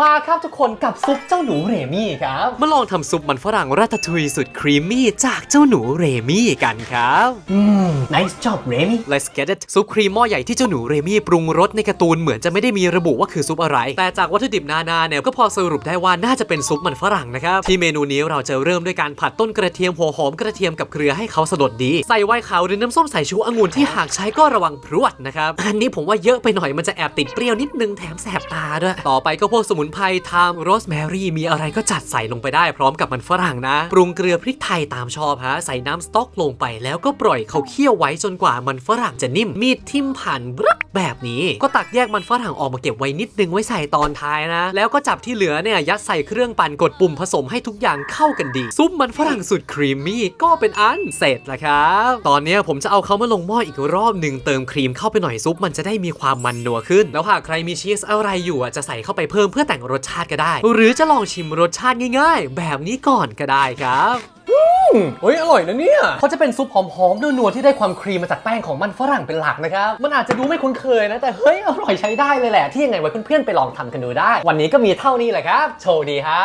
มาครับทุกคนกับซุปเจ้าหนูเรมี่ครับ มาลองทำซุปมันฝรั่งราตาทุยสุดครีมมี่จากเจ้าหนูเรมี่กันครับ อืม nice job เรมี่ Let's get it ซุปครีมหม้อใหญ่ที่เจ้าหนูเรมี่ปรุงรสในการ์ตูนเหมือนจะไม่ได้มีระบุว่าคือซุปอะไร แต่จากวัตถุดิบนานาเนี่ยก็พอสรุปได้ว่าน่าจะเป็นซุปมันฝรั่งนะครับที่เมนูนี้เราจะเริ่มด้วยการผัดต้นกระเทียมหัวหอมกระเทียมกับเกลือให้เขาสลดดี ใส่ไวน์ขาวหรือน้ำส้มสายชูองุ่นที่หากใช้ก็ระวังพรวดนะครับอันนี้ผมว่าเยอะไปหน่อยมันจะแอบติดเปรี้ยวนิดนึงแถมแสบตาด้วยต่อไปก็พวกสมุนไพรไทม์โรสแมรี่มีอะไรก็จัดใส่ลงไปได้พร้อมกับมันฝรั่งนะ ปรุงเกลือพริกไทยตามชอบฮะ ใส่น้ำสต๊อกลงไปแล้วก็ปล่อยเขาเคี่ยวไว้จนกว่ามันฝรั่งจะนิ่ม มีดทิ่มผ่านบรึกแบบนี้ ก็ตักแยกมันฝรั่งออกมาเก็บไว้นิดนึงไว้ใส่ตอนท้ายนะ แล้วก็จับที่เหลือเนี่ยยัดใส่เครื่องปั่นกดปุ่มผสมให้ทุกอย่างเข้ากันดี ซุปมันฝรั่งสุดครีมมี่ก็เป็นอันเสร็จแล้วครับ ตอนนี้ผมจะเอาเขามาลงหม้ออีกรอบหนึ่งเติมครีมเข้าไปหน่อยซุปมันจะได้มีความมันนัวขึ้น แล้วหากใครมีชีสอะไรอยู่อะจะใส่เข้าไปเพิ่มเพื่อแต่งรสชาติก็ได้ หรือจะลองชิมรสชาติง่ายๆ แบบนี้ก่อนก็ได้ครับเฮ้ยอร่อยนะเนี่ยเขาจะเป็นซุปหอมๆนัวๆที่ได้ความครีมมาจากแป้งของมันฝรั่งเป็นหลักนะครับ มันอาจจะดูไม่คุ้นเคยนะ แต่เฮ้ยอร่อยใช้ได้เลยแหละ ที่ยังไงไว้เพื่อนๆไปลองทำกันดูได้ วันนี้ก็มีเท่านี้แหละครับ โชว์ดีฮะ